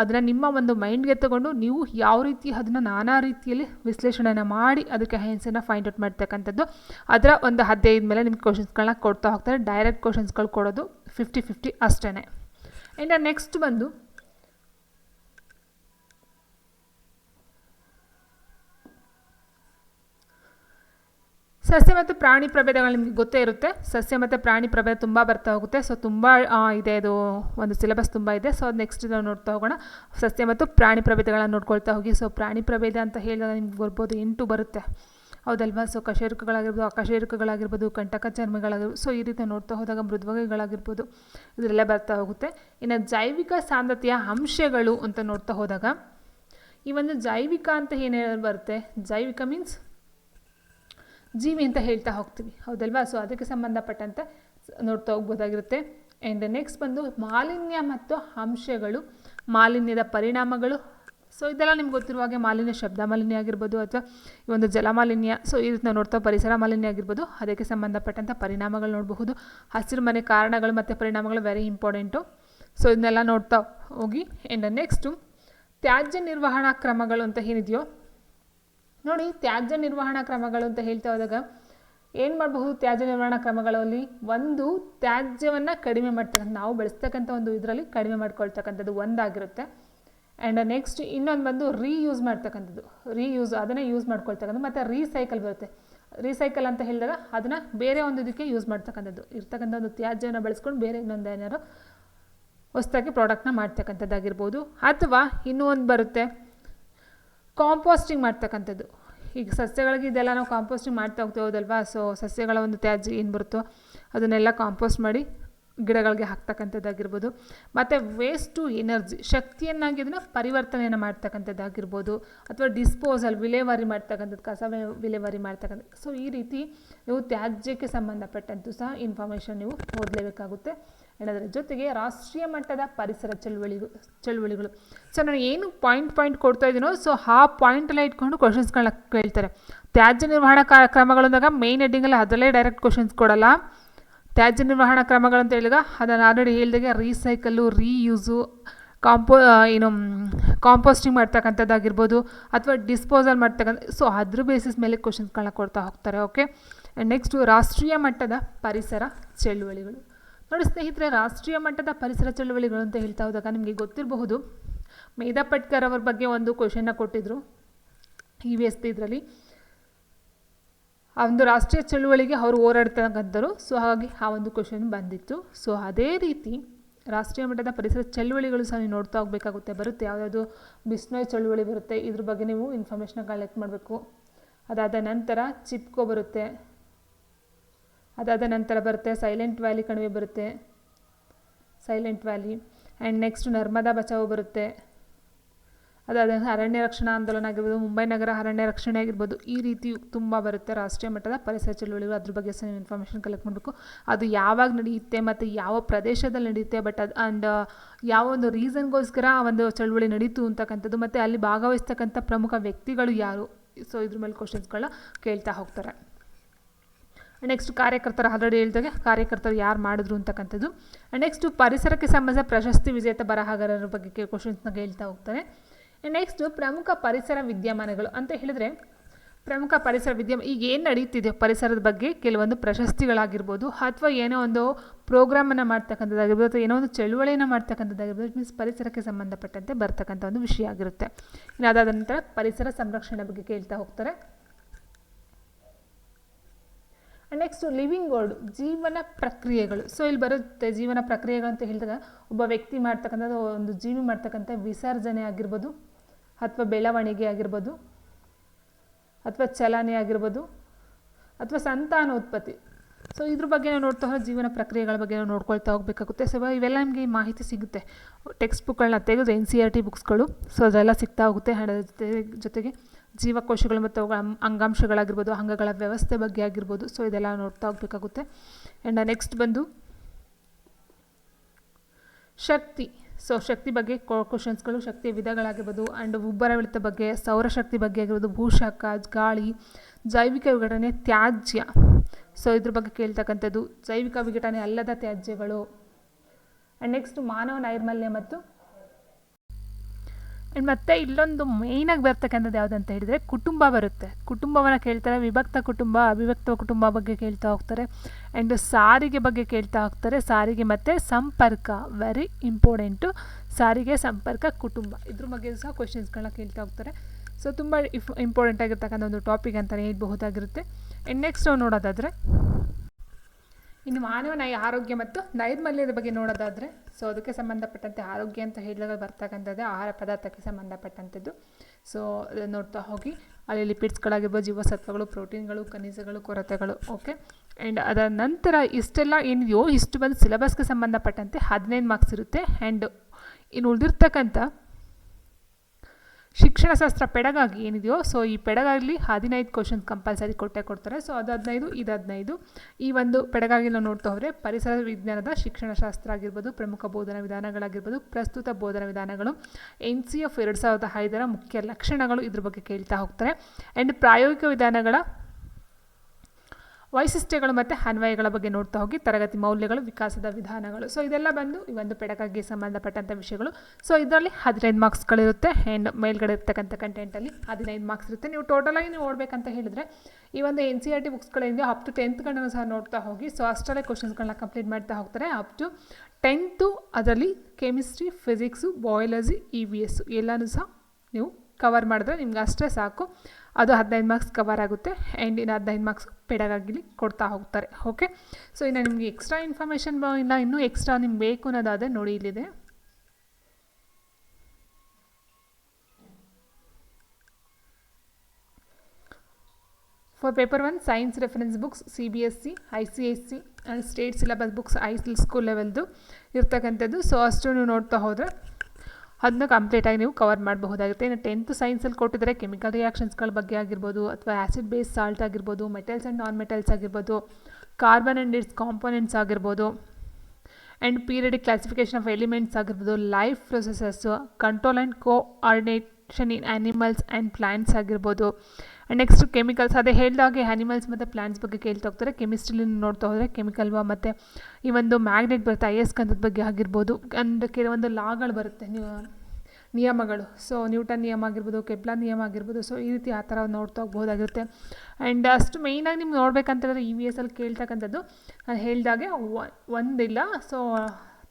ಅದನ್ನು ನಿಮ್ಮ ಒಂದು ಮೈಂಡ್ಗೆ ತಗೊಂಡು ನೀವು ಯಾವ ರೀತಿ ಅದನ್ನು ನಾನಾ ರೀತಿಯಲ್ಲಿ ವಿಶ್ಲೇಷಣೆನ ಮಾಡಿ ಅದಕ್ಕೆ ಹೆನ್ಸನ್ನು ಫೈಂಡ್ ಔಟ್ ಮಾಡ್ತಕ್ಕಂಥದ್ದು. ಅದರ ಒಂದು ಹದಿನೈದು ಮೇಲೆ ನಿಮ್ಗೆ ಕ್ವಶನ್ಸ್ಗಳನ್ನ ಕೊಡ್ತಾ ಹೋಗ್ತಾರೆ. ಡೈರೆಕ್ಟ್ ಕ್ವಶನ್ಸ್ಗಳು ಕೊಡೋದು ಫಿಫ್ಟಿ ಫಿಫ್ಟಿ ಅಷ್ಟೇ ಇನ್ನು ನೆಕ್ಸ್ಟ್ ಬಂದು ಸಸ್ಯ ಮತ್ತು ಪ್ರಾಣಿ ಪ್ರಭೇದಗಳು ನಿಮಗೆ ಗೊತ್ತೇ ಇರುತ್ತೆ. ಸಸ್ಯ ಮತ್ತು ಪ್ರಾಣಿ ಪ್ರಭೇದ ತುಂಬ ಬರ್ತಾ ಹೋಗುತ್ತೆ. ಸೊ ತುಂಬ ಇದೆ ಅದು ಒಂದು ಸಿಲೆಬಸ್ ತುಂಬ ಇದೆ. ಸೊ ಅದು ನೆಕ್ಸ್ಟ್ ನಾವು ನೋಡ್ತಾ ಹೋಗೋಣ. ಸಸ್ಯ ಮತ್ತು ಪ್ರಾಣಿ ಪ್ರಭೇದಗಳನ್ನ ನೋಡ್ಕೊಳ್ತಾ ಹೋಗಿ. ಸೊ ಪ್ರಾಣಿ ಪ್ರಭೇದ ಅಂತ ಹೇಳಿದಾಗ ನಿಮ್ಗೆ ಬರ್ಬೋದು ಎಂಟು ಬರುತ್ತೆ. ಹೌದಲ್ವಾ? ಸೊ ಕಶೇರುಕಗಳಾಗಿರ್ಬೋದು, ಅಕಶೇರುಕಗಳಾಗಿರ್ಬೋದು ಕಂಟಕ ಚರ್ಮಗಳಾಗಿರ್ಬೋದು ಸೊ ಈ ರೀತಿ ನೋಡ್ತಾ ಹೋದಾಗ ಮೃದ್ವಗೆಗಳಾಗಿರ್ಬೋದು ಇದರೆಲ್ಲ ಬರ್ತಾ ಹೋಗುತ್ತೆ. ಇನ್ನು ಜೈವಿಕ ಸಾಂದ್ರತೆಯ ಅಂಶಗಳು ಅಂತ ನೋಡ್ತಾ ಹೋದಾಗ, ಈ ಒಂದು ಜೈವಿಕ ಅಂತ ಏನು ಬರುತ್ತೆ? ಜೈವಿಕ ಮೀನ್ಸ್ ಜೀವಿ ಅಂತ ಹೇಳ್ತಾ ಹೋಗ್ತೀವಿ. ಹೌದಲ್ವಾ? ಸೊ ಅದಕ್ಕೆ ಸಂಬಂಧಪಟ್ಟಂತೆ ನೋಡ್ತಾ ಹೋಗ್ಬೋದಾಗಿರುತ್ತೆ. ಆ್ಯಂಡ್ ನೆಕ್ಸ್ಟ್ ಬಂದು ಮಾಲಿನ್ಯ ಮತ್ತು ಅಂಶಗಳು, ಮಾಲಿನ್ಯದ ಪರಿಣಾಮಗಳು. ಸೊ ಇದೆಲ್ಲ ನಿಮ್ಗೆ ಗೊತ್ತಿರುವ ಹಾಗೆ ಮಾಲಿನ್ಯ ಶಬ್ದ ಮಾಲಿನ್ಯ ಆಗಿರ್ಬೋದು ಅಥವಾ ಈ ಒಂದು ಜಲ ಮಾಲಿನ್ಯ ಸೊ ಈ ರೀತಿ ನಾವು ನೋಡ್ತಾ ಪರಿಸರ ಮಾಲಿನ್ಯ ಆಗಿರ್ಬೋದು. ಅದಕ್ಕೆ ಸಂಬಂಧಪಟ್ಟಂಥ ಪರಿಣಾಮಗಳು ನೋಡಬಹುದು. ಹಸಿರು ಮನೆ ಕಾರಣಗಳು ಮತ್ತು ಪರಿಣಾಮಗಳು ವೆರಿ ಇಂಪಾರ್ಟೆಂಟು ಸೊ ಇದನ್ನೆಲ್ಲ ನೋಡ್ತಾ ಹೋಗಿ. ಆ್ಯಂಡ್ ನೆಕ್ಸ್ಟು ತ್ಯಾಜ್ಯ ನಿರ್ವಹಣಾ ಕ್ರಮಗಳು ಅಂತ ಏನಿದೆಯೋ ನೋಡಿ, ತ್ಯಾಜ್ಯ ನಿರ್ವಹಣಾ ಕ್ರಮಗಳು ಅಂತ ಹೇಳ್ತಾ ಹೋದಾಗ ಏನು ಮಾಡಬಹುದು? ತ್ಯಾಜ್ಯ ನಿರ್ವಹಣಾ ಕ್ರಮಗಳಲ್ಲಿ ಒಂದು, ತ್ಯಾಜ್ಯವನ್ನು ಕಡಿಮೆ ಮಾಡ್ತಕ್ಕಂಥ, ನಾವು ಬೆಳೆಸ್ತಕ್ಕಂಥ ಒಂದು ಇದರಲ್ಲಿ ಕಡಿಮೆ ಮಾಡ್ಕೊಳ್ತಕ್ಕಂಥದ್ದು ಒಂದಾಗಿರುತ್ತೆ. ಆ್ಯಂಡ್ ನೆಕ್ಸ್ಟ್ ಇನ್ನೊಂದು ಬಂದು ರೀಯೂಸ್ ಮಾಡ್ತಕ್ಕಂಥದ್ದು. ರೀಯೂಸ್ ಅದನ್ನೇ ಯೂಸ್ ಮಾಡ್ಕೊಳ್ತಕ್ಕಂಥದ್ದು. ಮತ್ತು ರೀಸೈಕಲ್ ಬರುತ್ತೆ. ರೀಸೈಕಲ್ ಅಂತ ಹೇಳಿದಾಗ ಅದನ್ನು ಬೇರೆ ಒಂದು ಇದಕ್ಕೆ ಯೂಸ್ ಮಾಡ್ತಕ್ಕಂಥದ್ದು. ಇರ್ತಕ್ಕಂಥ ಒಂದು ತ್ಯಾಜ್ಯನ ಬಳಸ್ಕೊಂಡು ಬೇರೆ ಇನ್ನೊಂದು ಏನಾದ್ರು ಹೊಸದಾಗಿ ಪ್ರಾಡಕ್ಟ್ನ ಮಾಡ್ತಕ್ಕಂಥದ್ದಾಗಿರ್ಬೋದು. ಅಥವಾ ಇನ್ನೂ ಒಂದು ಬರುತ್ತೆ. ಕಾಂಪೋಸ್ಟಿಂಗ್ ಮಾಡ್ತಕ್ಕಂಥದ್ದು. ಈಗ ಸಸ್ಯಗಳಿಗೆ ಇದೆಲ್ಲ ನಾವು ಕಾಂಪೋಸ್ಟಿಂಗ್ ಮಾಡ್ತಾ ಹೋಗ್ತಾ ಹೋದಲ್ವಾ? ಸೊ ಸಸ್ಯಗಳ ಒಂದು ತ್ಯಾಜ್ಯ ಏನು ಬರುತ್ತೋ ಅದನ್ನೆಲ್ಲ ಕಾಂಪೋಸ್ಟ್ ಮಾಡಿ ಗಿಡಗಳಿಗೆ ಹಾಕ್ತಕ್ಕಂಥದ್ದಾಗಿರ್ಬೋದು. ಮತ್ತು ವೇಸ್ಟ್ ಟು ಎನರ್ಜಿ ಶಕ್ತಿಯನ್ನಾಗಿ ಇದನ್ನು ಪರಿವರ್ತನೆಯನ್ನು ಮಾಡ್ತಕ್ಕಂಥದ್ದಾಗಿರ್ಬೋದು. ಅಥವಾ ಡಿಸ್ಪೋಸಲ್ ವಿಲೇವಾರಿ ಮಾಡ್ತಕ್ಕಂಥದ್ದು, ಕಸ ವಿಲೇವಾರಿ ಮಾಡ್ತಕ್ಕಂಥದ್ದು. ಸೊ ಈ ರೀತಿ ನೀವು ತ್ಯಾಜ್ಯಕ್ಕೆ ಸಂಬಂಧಪಟ್ಟಂತೂ ಸಹ ಇನ್ಫಾರ್ಮೇಷನ್ ನೀವು ಓದಲೇಬೇಕಾಗುತ್ತೆ. ಅದರ ಜೊತೆಗೆ ರಾಷ್ಟ್ರೀಯ ಮಟ್ಟದ ಪರಿಸರ ಚಳುವಳಿಗಳು ಚಳುವಳಿಗಳು. ಸೊ ನಾನು ಏನು ಪಾಯಿಂಟ್ ಪಾಯಿಂಟ್ ಕೊಡ್ತಾ ಇದ್ದೀನೋ ಸೊ ಆ ಪಾಯಿಂಟೆಲ್ಲ ಇಟ್ಕೊಂಡು ಕ್ವಶನ್ಸ್ಗಳನ್ನ ಕೇಳ್ತಾರೆ. ತ್ಯಾಜ್ಯ ನಿರ್ವಹಣಾ ಕ್ರಮಗಳು ಅಂದಾಗ ಮೇನ್ ಹೆಡ್ಡಿಂಗಲ್ಲಿ ಅದರಲ್ಲೇ ಡೈರೆಕ್ಟ್ ಕ್ವಶನ್ಸ್ ಕೊಡಲ್ಲ. ತ್ಯಾಜ್ಯ ನಿರ್ವಹಣಾ ಕ್ರಮಗಳು ಅಂತ ಹೇಳಿದಾಗ, ಅದನ್ನು ಆಲ್ರೆಡಿ ಹೇಳಿದಾಗೆ ರೀಸೈಕಲ್ಲು ರೀಯೂಸು ಕಾಂಪೋ ಏನು ಕಾಂಪೋಸ್ಟಿಂಗ್ ಮಾಡ್ತಕ್ಕಂಥದ್ದಾಗಿರ್ಬೋದು, ಅಥವಾ ಡಿಸ್ಪೋಸಲ್ ಮಾಡ್ತಕ್ಕಂಥ ಸೊ ಅದ್ರ ಬೇಸಿಸ್ ಮೇಲೆ ಕ್ವಶನ್ಸ್ಗಳನ್ನ ಕೊಡ್ತಾ ಹೋಗ್ತಾರೆ ಓಕೆ ನೆಕ್ಸ್ಟು ರಾಷ್ಟ್ರೀಯ ಮಟ್ಟದ ಪರಿಸರ ಚಳುವಳಿಗಳು. ನೋಡಿ ಸ್ನೇಹಿತರೆ, ರಾಷ್ಟ್ರೀಯ ಮಟ್ಟದ ಪರಿಸರ ಚಳುವಳಿಗಳು ಅಂತ ಹೇಳ್ತಾ ಹೋದಾಗ ನಿಮಗೆ ಗೊತ್ತಿರಬಹುದು, ಮೇಧಾ ಪಟ್ಕರ್ ಅವ್ರ ಬಗ್ಗೆ ಒಂದು ಕ್ವಶನ್ನ ಕೊಟ್ಟಿದ್ರು ಈ ವಿ ಎಸ್ ಪಿ ಇದರಲ್ಲಿ. ಆ ಒಂದು ರಾಷ್ಟ್ರೀಯ ಚಳುವಳಿಗೆ ಅವರು ಹೋರಾಡ್ತಕ್ಕಂಥರು ಸೊ ಹಾಗಾಗಿ ಆ ಒಂದು ಕ್ವಶನ್ ಬಂದಿತ್ತು. ಸೊ ಅದೇ ರೀತಿ ರಾಷ್ಟ್ರೀಯ ಮಟ್ಟದ ಪರಿಸರ ಚಳುವಳಿಗಳು ಸಹ ನೀವು ನೋಡ್ತಾ ಹೋಗಬೇಕಾಗುತ್ತೆ. ಬರುತ್ತೆ ಯಾವುದಾದ್ರು ಬಿಸ್ನೋಯ್ ಚಳುವಳಿ ಬರುತ್ತೆ. ಇದ್ರ ಬಗ್ಗೆ ನೀವು ಇನ್ಫಾರ್ಮೇಷನ್ ಕಲೆಕ್ಟ್ ಮಾಡಬೇಕು. ಅದಾದ ನಂತರ ಚಿಪ್ಕೋ ಬರುತ್ತೆ. ಅದಾದ ನಂತರ ಬರುತ್ತೆ ಸೈಲೆಂಟ್ ವ್ಯಾಲಿ ಕಣಿವೆ ಬರುತ್ತೆ. Silent Valley and next Narmada Bachao ಬರುತ್ತೆ. ಅದಾದ ಅರಣ್ಯ ರಕ್ಷಣಾ ಆಂದೋಲನ ಆಗಿರ್ಬೋದು, ಮುಂಬೈ ನಗರ ಅರಣ್ಯ ರಕ್ಷಣೆ ಆಗಿರ್ಬೋದು, ಈ ರೀತಿ ತುಂಬ ಬರುತ್ತೆ ರಾಷ್ಟ್ರೀಯ ಮಟ್ಟದ ಪರಿಸರ ಚಳುವಳಿಗಳು. ಅದ್ರ ಬಗ್ಗೆ ಸಹ ನೀವು ಇನ್ಫಾರ್ಮೇಷನ್ ಕಲೆಕ್ಟ್ ಮಾಡಬೇಕು. ಅದು ಯಾವಾಗ ನಡೆಯುತ್ತೆ ಮತ್ತು ಯಾವ ಪ್ರದೇಶದಲ್ಲಿ ನಡೆಯುತ್ತೆ ಬಟ್ ಅದು ಆ್ಯಂಡ್ ಯಾವ ಒಂದು ರೀಸನ್ಗೋಸ್ಕರ ಆ ಒಂದು ಚಳುವಳಿ ನಡೀತು ಅಂತಕ್ಕಂಥದ್ದು, ಮತ್ತು ಅಲ್ಲಿ ಭಾಗವಹಿಸ್ತಕ್ಕಂಥ ಪ್ರಮುಖ ವ್ಯಕ್ತಿಗಳು ಯಾರು? ಸೊ ಇದ್ರ ಮೇಲೆ ಕ್ವಶನ್ಸ್ಗಳನ್ನ ಕೇಳ್ತಾ ಹೋಗ್ತಾರೆ. ನೆಕ್ಸ್ಟ್ ಕಾರ್ಯಕರ್ತರ ಆಲ್ರೆಡಿ ಹೇಳಿದಾಗೆ ಕಾರ್ಯಕರ್ತರು ಯಾರು ಮಾಡಿದ್ರು ಅಂತಕ್ಕಂಥದ್ದು. ನೆಕ್ಸ್ಟು ಪರಿಸರಕ್ಕೆ ಸಂಬಂಧ ಪ್ರಶಸ್ತಿ ವಿಜೇತ ಬರಹಗಾರರ ಬಗ್ಗೆ ಕ್ವಶನ್ಸ್ನ ಹೇಳ್ತಾ ಹೋಗ್ತಾರೆ. ನೆಕ್ಸ್ಟು ಪ್ರಮುಖ ಪರಿಸರ ವಿದ್ಯಮಾನಗಳು ಅಂತ ಹೇಳಿದ್ರೆ, ಪ್ರಮುಖ ಪರಿಸರ ವಿದ್ಯಮ ಈಗ ಏನು ನಡೀತಿದೆ ಪರಿಸರದ ಬಗ್ಗೆ ಕೆಲವೊಂದು ಪ್ರಶಸ್ತಿಗಳಾಗಿರ್ಬೋದು ಅಥವಾ ಏನೋ ಒಂದು ಪ್ರೋಗ್ರಾಮನ್ನು ಮಾಡ್ತಕ್ಕಂಥದ್ದಾಗಿರ್ಬೋದು ಅಥವಾ ಏನೋ ಒಂದು ಚಳುವಳಿಯನ್ನು ಮಾಡ್ತಕ್ಕಂಥದ್ದಾಗಿರ್ಬೋದು ಮೀನ್ಸ್ ಪರಿಸರಕ್ಕೆ ಸಂಬಂಧಪಟ್ಟಂತೆ ಬರ್ತಕ್ಕಂಥ ಒಂದು ವಿಷಯ ಆಗಿರುತ್ತೆ. ಇನ್ನು ಅದಾದ ನಂತರ ಪರಿಸರ ಸಂರಕ್ಷಣೆ ಬಗ್ಗೆ ಕೇಳ್ತಾ ಹೋಗ್ತಾರೆ. ನೆಕ್ಸ್ಟ್ ಲಿವಿಂಗ್ ವರ್ಡ್ ಜೀವನ ಪ್ರಕ್ರಿಯೆಗಳು. ಸೊ ಇಲ್ಲಿ ಬರುತ್ತೆ ಜೀವನ ಪ್ರಕ್ರಿಯೆಗಳು ಅಂತ ಹೇಳಿದಾಗ, ಒಬ್ಬ ವ್ಯಕ್ತಿ ಮಾಡ್ತಕ್ಕಂಥದ್ದು, ಒಂದು ಜೀವಿ ಮಾಡ್ತಕ್ಕಂಥ ವಿಸರ್ಜನೆ ಆಗಿರ್ಬೋದು, ಅಥವಾ ಬೆಳವಣಿಗೆ ಆಗಿರ್ಬೋದು, ಅಥವಾ ಚಲನೆ ಆಗಿರ್ಬೋದು, ಅಥವಾ ಸಂತಾನೋತ್ಪತ್ತಿ ಸೊ ಇದ್ರ ಬಗ್ಗೆ ನಾವು ನೋಡ್ತಾ ಹೋದ್ರೆ ಜೀವನ ಪ್ರಕ್ರಿಯೆಗಳ ಬಗ್ಗೆ ನಾವು ನೋಡ್ಕೊಳ್ತಾ ಹೋಗಬೇಕಾಗುತ್ತೆ. ಸೊ ಇವೆಲ್ಲ ನಮಗೆ ಮಾಹಿತಿ ಸಿಗುತ್ತೆ. ಟೆಕ್ಸ್ಟ್ ಬುಕ್ಗಳನ್ನ ತೆಗೆದು ಎನ್ ಸಿ ಆರ್ ಟಿ ಬುಕ್ಸ್ಗಳು ಸೊ ಅದೆಲ್ಲ ಸಿಗ್ತಾ ಹೋಗುತ್ತೆ. ಹಣದ ಅದ್ರ ಜೊತೆ ಜೊತೆಗೆ ಜೀವಕೋಶಗಳು ಮತ್ತು ಅವುಗಳ ಅಂಗಾಂಶಗಳಾಗಿರ್ಬೋದು, ಅಂಗಗಳ ವ್ಯವಸ್ಥೆ ಬಗ್ಗೆ ಆಗಿರ್ಬೋದು. ಸೊ ಇದೆಲ್ಲ ನೋಡ್ತಾ ಹೋಗಬೇಕಾಗುತ್ತೆ. ಆ್ಯಂಡ್ ನೆಕ್ಸ್ಟ್ ಬಂದು, ಶಕ್ತಿ. ಸೊ ಶಕ್ತಿ ಬಗ್ಗೆ ಕ್ವಶನ್ಸ್ಗಳು ಶಕ್ತಿಯ ವಿಧಗಳಾಗಿರ್ಬೋದು ಆ್ಯಂಡ್ ಉಬ್ಬರವಿಳಿತ ಬಗ್ಗೆ ಸೌರಶಕ್ತಿ ಬಗ್ಗೆ ಆಗಿರ್ಬೋದು, ಭೂಶಾಖ, ಗಾಳಿ, ಜೈವಿಕ ವಿಘಟನೆ, ತ್ಯಾಜ್ಯ. ಸೊ ಇದ್ರ ಬಗ್ಗೆ ಕೇಳ್ತಕ್ಕಂಥದ್ದು ಜೈವಿಕ ವಿಘಟನೆ ಅಲ್ಲದ ತ್ಯಾಜ್ಯಗಳು. ಆ್ಯಂಡ್ ನೆಕ್ಸ್ಟ್ ಮಾನವ ನೈರ್ಮಲ್ಯ ಮತ್ತು ಆ್ಯಂಡ್ ಮತ್ತೆ ಇಲ್ಲೊಂದು ಮೇಯ್ನಾಗಿ ಬರ್ತಕ್ಕಂಥದ್ದು ಯಾವುದಂತ ಹೇಳಿದರೆ ಕುಟುಂಬ ಬರುತ್ತೆ. ಕುಟುಂಬವನ್ನು ಕೇಳ್ತಾರೆ, ವಿಭಕ್ತ ಕುಟುಂಬ, ಅವಿಭಕ್ತ ಕುಟುಂಬ ಬಗ್ಗೆ ಕೇಳ್ತಾ ಹೋಗ್ತಾರೆ. ಆ್ಯಂಡ್ ಸಾರಿಗೆ ಬಗ್ಗೆ ಕೇಳ್ತಾ ಹೋಗ್ತಾರೆ. ಸಾರಿಗೆ ಮತ್ತು ಸಂಪರ್ಕ ವೆರಿ ಇಂಪಾರ್ಟೆಂಟು ಸಾರಿಗೆ, ಸಂಪರ್ಕ, ಕುಟುಂಬ ಇದ್ರ ಬಗ್ಗೆ ಸಹ ಕ್ವಶನ್ಸ್ಗಳನ್ನ ಕೇಳ್ತಾ ಹೋಗ್ತಾರೆ. ಸೊ ತುಂಬ ಇಫ್ ಇಂಪಾರ್ಟೆಂಟ್ ಆಗಿರ್ತಕ್ಕಂಥ ಒಂದು ಟಾಪಿಕ್ ಅಂತಲೇ ಹೇಳ್ಬಹುದಾಗಿರುತ್ತೆ. ಆ್ಯಂಡ್ ನೆಕ್ಸ್ಟ್ ನಾವು ನೋಡೋದಾದರೆ ಇನ್ನು ಮಾನವ ನೈ ಆರೋಗ್ಯ ಮತ್ತು ನೈರ್ಮಲ್ಯದ ಬಗ್ಗೆ ನೋಡೋದಾದರೆ ಸೊ ಅದಕ್ಕೆ ಸಂಬಂಧಪಟ್ಟಂತೆ ಆರೋಗ್ಯ ಅಂತ ಹೇಳಿದಾಗ ಬರ್ತಕ್ಕಂಥದ್ದೇ ಆಹಾರ ಪದಾರ್ಥಕ್ಕೆ ಸಂಬಂಧಪಟ್ಟಂಥದ್ದು. ಸೊ ನೋಡ್ತಾ ಹೋಗಿ. ಅಲ್ಲಿ ಲಿಪಿಡ್ಸ್ಗಳಾಗಿರ್ಬೋದು, ಜೀವಸತ್ವಗಳು, ಪ್ರೋಟೀನ್ಗಳು, ಖನಿಜಗಳು, ಕೊರತೆಗಳು ಓಕೆ ಆ್ಯಂಡ್ ಅದರ ನಂತರ ಇಷ್ಟೆಲ್ಲ ಏನಿದೆಯೋ ಇಷ್ಟು ಬಂದು ಸಿಲೆಬಸ್ಗೆ ಸಂಬಂಧಪಟ್ಟಂತೆ ಹದಿನೈದು ಮಾರ್ಕ್ಸ್ ಇರುತ್ತೆ. ಆ್ಯಂಡ್ ಇನ್ನು ಉಳಿದಿರ್ತಕ್ಕಂಥ ಶಿಕ್ಷಣಶಾಸ್ತ್ರ ಪೆಡಗಾಗಿ ಏನಿದೆಯೋ ಸೊ ಈ ಪೆಡಗಾಗಲಿ ಹದಿನೈದು ಕ್ವಶನ್ ಕಂಪಲ್ಸರಿ ಕೊಟ್ಟೆ ಕೊಡ್ತಾರೆ. ಸೊ ಅದು ಹದಿನೈದು, ಇದು ಹದಿನೈದು. ಈ ಒಂದು ಪೆಡಗಾಗಿ ನಾವು ನೋಡ್ತಾ ಹೋದರೆ ಪರಿಸರ ವಿಜ್ಞಾನದ ಶಿಕ್ಷಣಶಾಸ್ತ್ರ ಆಗಿರ್ಬೋದು, ಪ್ರಮುಖ ಬೋಧನಾ ವಿಧಾನಗಳಾಗಿರ್ಬೋದು, ಪ್ರಸ್ತುತ ಬೋಧನಾ ವಿಧಾನಗಳು, ಎನ್ ಸಿ ಎಫ್ ಎರಡು ಸಾವಿರದ ಐದರ ಮುಖ್ಯ ಲಕ್ಷಣಗಳು ಇದ್ರ ಬಗ್ಗೆ ಕೇಳ್ತಾ ಹೋಗ್ತಾರೆ. ಆ್ಯಂಡ್ ಪ್ರಾಯೋಗಿಕ ವಿಧಾನಗಳ ವೈಶಿಷ್ಟ್ಯಗಳು ಮತ್ತು ಅನ್ವಯಗಳ ಬಗ್ಗೆ ನೋಡ್ತಾ ಹೋಗಿ ತರಗತಿ ಮೌಲ್ಯಗಳು, ವಿಕಾಸದ ವಿಧಾನಗಳು. ಸೊ ಇದೆಲ್ಲ ಬಂದು ಈ ಒಂದು ಪೆಡಕಾಗಿ ಸಂಬಂಧಪಟ್ಟಂಥ ವಿಷಯಗಳು. ಸೊ ಇದರಲ್ಲಿ ಹದಿನೈದು ಮಾರ್ಕ್ಸ್ಗಳಿರುತ್ತೆ ಆ್ಯಂಡ್ ಮೇಲ್ಗಡೆ ಇರ್ತಕ್ಕಂಥ ಕಂಟೆಂಟಲ್ಲಿ ಹದಿನೈದು ಮಾರ್ಕ್ಸ್ ಇರುತ್ತೆ. ನೀವು ಟೋಟಲಾಗಿ ನೀವು ಓಡಬೇಕಂತ ಹೇಳಿದರೆ, ಈ ಒಂದು ಎನ್ ಸಿ ಆರ್ ಟಿ ಬುಕ್ಸ್ಗಳಿಂದ ಅಪ್ ಟು ಟೆಂತ್ಗಳನ್ನು ಸಹ ನೋಡ್ತಾ ಹೋಗಿ. ಸೊ ಅಷ್ಟರಲ್ಲೇ ಕ್ವಶನ್ಸ್ಗಳನ್ನ ಕಂಪ್ಲೀಟ್ ಮಾಡ್ತಾ ಹೋಗ್ತಾರೆ. ಅಪ್ ಟು ಟೆಂತು ಅದರಲ್ಲಿ chemistry physics biology E V S ಎಲ್ಲನೂ ಸಹ ನೀವು ಕವರ್ ಮಾಡಿದ್ರೆ ನಿಮ್ಗೆ ಅಷ್ಟೇ ಸಾಕು. ಅದು ಹದಿನೈದು ಮಾರ್ಕ್ಸ್ ಕವರ್ ಆಗುತ್ತೆ ಆ್ಯಂಡ್ ಇನ್ನು ಹದಿನೈದು ಮಾರ್ಕ್ಸ್ ಪೆಡಗಾಗಿಲಿ ಕೊಡ್ತಾ ಹೋಗ್ತಾರೆ ಓಕೆ ಸೊ ಇನ್ನು ನಿಮಗೆ ಎಕ್ಸ್ಟ್ರಾ ಇನ್ಫಾರ್ಮೇಷನ್ ಇಲ್ಲ ಇನ್ನೂ ಎಕ್ಸ್ಟ್ರಾ ನಿಮ್ಗೆ ಬೇಕು ಅನ್ನೋದಾದರೆ ನೋಡಿ ಇಲ್ಲಿದೆ. For paper one science reference books C B S C I C S C and state syllabus books high school ಲೆವೆಲ್ದು ಇರ್ತಕ್ಕಂಥದ್ದು. ಸೊ ಅಷ್ಟು ನೀವು ನೋಡ್ತಾ ಹೋದರೆ ಅದನ್ನ ಕಂಪ್ಲೀಟಾಗಿ ನೀವು ಕವರ್ ಮಾಡಬಹುದಾಗುತ್ತೆ. ಇನ್ನು ಟೆಂತ್ ಸೈನ್ಸಲ್ಲಿ ಕೊಟ್ಟಿದ್ದಾರೆ ಕೆಮಿಕಲ್ ರಿಯಾಕ್ಷನ್ಸ್ಗಳ ಬಗ್ಗೆ ಆಗಿರ್ಬೋದು, ಅಥವಾ ಆ್ಯಸಿಡ್ ಬೇಸ್ ಸಾಲ್ಟ್ ಆಗಿರ್ಬೋದು ಮೆಟಲ್ಸ್ ಆ್ಯಂಡ್ ನಾನ್ ಮೆಟಲ್ಸ್ ಆಗಿರ್ಬೋದು ಕಾರ್ಬನ್ ಆ್ಯಂಡ್ ಇಟ್ಸ್ ಕಾಂಪೋನೆಂಟ್ಸ್ ಆಗಿರ್ಬೋದು and periodic classification of elements ಆಗಿರ್ಬೋದು life processes control and coordination in animals and plants ಆಗಿರ್ಬೋದು. ಆ್ಯಂಡ್ ನೆಕ್ಸ್ಟ್ ಕೆಮಿಕಲ್ಸ್ ಅದೇ ಹೇಳಿದಾಗೆ ಆ್ಯನಿಮಲ್ಸ್ ಮತ್ತು ಪ್ಲ್ಯಾಂಟ್ಸ್ ಬಗ್ಗೆ ಕೇಳ್ತಾ ಹೋಗ್ತಾರೆ. ಕೆಮಿಸ್ಟ್ರಿಲಿ ನೋಡ್ತಾ ಹೋದರೆ ಕೆಮಿಕಲ್ ವಾ ಮತ್ತು ಈ ಒಂದು ಮ್ಯಾಗ್ನೆಟ್ ಬರುತ್ತೆ ಐ ಎಸ್ ಕಂದದ ಬಗ್ಗೆ ಆಗಿರ್ಬೋದು. ಆ್ಯಂಡ್ ಕೆಲವೊಂದು ಲಾಗಳು ಬರುತ್ತೆ, ನೀವು ನಿಯಮಗಳು. ಸೊ ನ್ಯೂಟನ್ ನಿಯಮ ಆಗಿರ್ಬೋದು ಕೆಪ್ಲಾ ನಿಯಮ ಆಗಿರ್ಬೋದು. ಸೊ ಈ ರೀತಿ ಆ ಥರ ನೋಡ್ತಾ ಹೋಗ್ಬೋದಾಗಿರುತ್ತೆ. ಆ್ಯಂಡ್ ಅಷ್ಟು ಮೇಯ್ನಾಗಿ ನಿಮ್ಗೆ ನೋಡ್ಬೇಕಂತಂದರೆ ಇ ವಿ ಎಸ್ ಅಲ್ಲಿ ಕೇಳ್ತಕ್ಕಂಥದ್ದು ನಾನು ಹೇಳಿದಾಗೆ ಒಂದಿಲ್ಲ. ಸೊ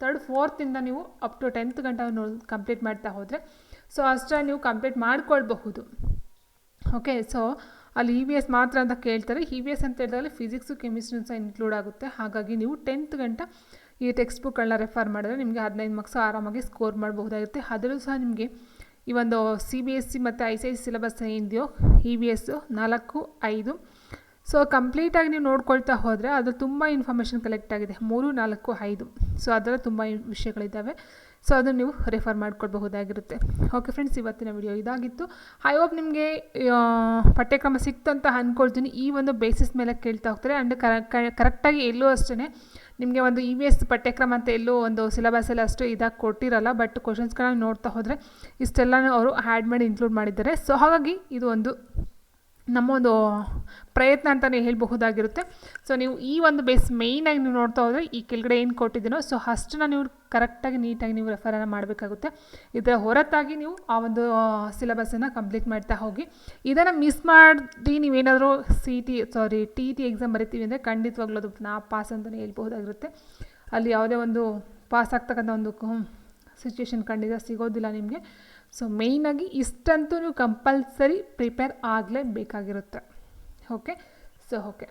ತರ್ಡ್ ಫೋರ್ತಿಂದ ನೀವು ಅಪ್ ಟು ಟೆಂತ್ ಗಂಟೆ ನೋಡಿ ಕಂಪ್ಲೀಟ್ ಮಾಡ್ತಾ ಹೋದರೆ ಸೊ ಅಷ್ಟರಲ್ಲಿ ನೀವು ಕಂಪ್ಲೀಟ್ ಮಾಡ್ಕೊಳ್ಬಹುದು. ಓಕೆ ಸೊ ಅಲ್ಲಿ ಇ ವಿ ಎಸ್ ಮಾತ್ರ ಅಂತ ಕೇಳ್ತಾರೆ. ಇ ವಿ ಎಸ್ ಅಂತ ಹೇಳಿದ್ರೆ ಫಿಸಿಕ್ಸು ಕೆಮಿಸ್ಟ್ರಿ ಸಹ ಇನ್ಕ್ಲೂಡ್ ಆಗುತ್ತೆ. ಹಾಗಾಗಿ ನೀವು ಟೆಂತ್ ಗಂಟ ಈ ಟೆಕ್ಸ್ಟ್ ಬುಕ್ಗಳನ್ನ ರೆಫರ್ ಮಾಡಿದ್ರೆ ನಿಮಗೆ ಹದಿನೈದು ಮಾರ್ಕ್ಸ್ ಆರಾಮಾಗಿ ಸ್ಕೋರ್ ಮಾಡಬಹುದಾಗಿರುತ್ತೆ ಅದರಲ್ಲೂ ಸಹ ನಿಮಗೆ ಈ ಒಂದು ಸಿ ಬಿ ಎಸ್ ಸಿ ಮತ್ತು I C I C syllabus ಏನಿದೆಯೋ ಇ ವಿ ಎಸ್ಸು ನಾಲ್ಕು, ಐದು ಸೊ ಕಂಪ್ಲೀಟಾಗಿ ನೀವು ನೋಡ್ಕೊಳ್ತಾ ಹೋದರೆ ಅದು ತುಂಬ ಇನ್ಫಾರ್ಮೇಷನ್ ಕಲೆಕ್ಟ್ ಆಗಿದೆ. ಮೂರು, ನಾಲ್ಕು, ಐದು. ಸೊ ಅದರ ತುಂಬ ವಿಷಯಗಳಿದ್ದಾವೆ. ಸೊ ಅದನ್ನು ನೀವು ರೆಫರ್ ಮಾಡ್ಕೊಳ್ಬಹುದಾಗಿರುತ್ತೆ. ಓಕೆ ಫ್ರೆಂಡ್ಸ್ ಇವತ್ತಿನ ವಿಡಿಯೋ ಇದಾಗಿತ್ತು. ಐ ಹೋಪ್ ನಿಮಗೆ ಪಠ್ಯಕ್ರಮ ಸಿಕ್ತು ಅಂತ ಅಂದ್ಕೊಳ್ತೀನಿ ಈ ಒಂದು ಬೇಸಿಸ್ ಮೇಲೆ ಕೇಳ್ತಾ ಹೋಗ್ತಾರೆ. ಆ್ಯಂಡ್ ಕರೆಕ್ಟಾಗಿ ಎಲ್ಲೂ ಅಷ್ಟೇ ನಿಮಗೆ ಒಂದು ಇ ವಿ ಎಸ್ ಪಠ್ಯಕ್ರಮ ಅಂತ ಎಲ್ಲೂ ಒಂದು ಸಿಲೆಬಸಲ್ಲಿ ಅಷ್ಟು ಇದಾಗಿ ಕೊಟ್ಟಿರಲ್ಲ ಬಟ್ ಕ್ವಶನ್ಸ್ಗಳನ್ನ ನೋಡ್ತಾ ಹೋದರೆ ಇಷ್ಟೆಲ್ಲನೂ ಅವರು ಆ್ಯಡ್ ಮಾಡಿ ಇನ್ಕ್ಲೂಡ್ ಮಾಡಿದ್ದಾರೆ. ಸೊ ಹಾಗಾಗಿ ಇದು ಒಂದು ನಮ್ಮ ಒಂದು ಪ್ರಯತ್ನ ಅಂತಲೇ ಹೇಳಬಹುದಾಗಿರುತ್ತೆ. ಸೊ ನೀವು ಈ ಒಂದು ಬೇಸ್ ಮೇಯ್ನಾಗಿ ನೀವು ನೋಡ್ತಾ ಹೋದರೆ ಈ ಕೆಳಗಡೆ ಏನು ಕೊಟ್ಟಿದ್ದೀನೋ ಸೊ ಅಷ್ಟನ್ನು ನೀವು ಕರೆಕ್ಟಾಗಿ ನೀಟಾಗಿ ನೀವು ರೆಫರನ್ನು ಮಾಡಬೇಕಾಗುತ್ತೆ. ಇದರ ಹೊರತಾಗಿ ನೀವು ಆ ಒಂದು ಸಿಲೆಬಸ್ಸನ್ನು ಕಂಪ್ಲೀಟ್ ಮಾಡ್ತಾ ಹೋಗಿ. ಇದನ್ನು ಮಿಸ್ ಮಾಡಿ ನೀವೇನಾದರೂ C T sorry T T exam ಬರಿತೀವಿ ಅಂದರೆ ಖಂಡಿತವಾಗ್ಲೂ ಅದು ನಾ ಪಾಸ್ ಅಂತಲೇ ಹೇಳ್ಬಹುದಾಗಿರುತ್ತೆ. ಅಲ್ಲಿ ಯಾವುದೇ ಒಂದು ಪಾಸ್ ಆಗ್ತಕ್ಕಂಥ ಒಂದು ಸಿಚುವೇಶನ್ ಖಂಡಿತ ಸಿಗೋದಿಲ್ಲ ನಿಮಗೆ. ಸೊ ಮೇಯ್ನಾಗಿ ಇಷ್ಟಂತೂ ನೀವು compulsory prepare ಆಗಲೇಬೇಕಾಗಿರುತ್ತೆ. Okay so okay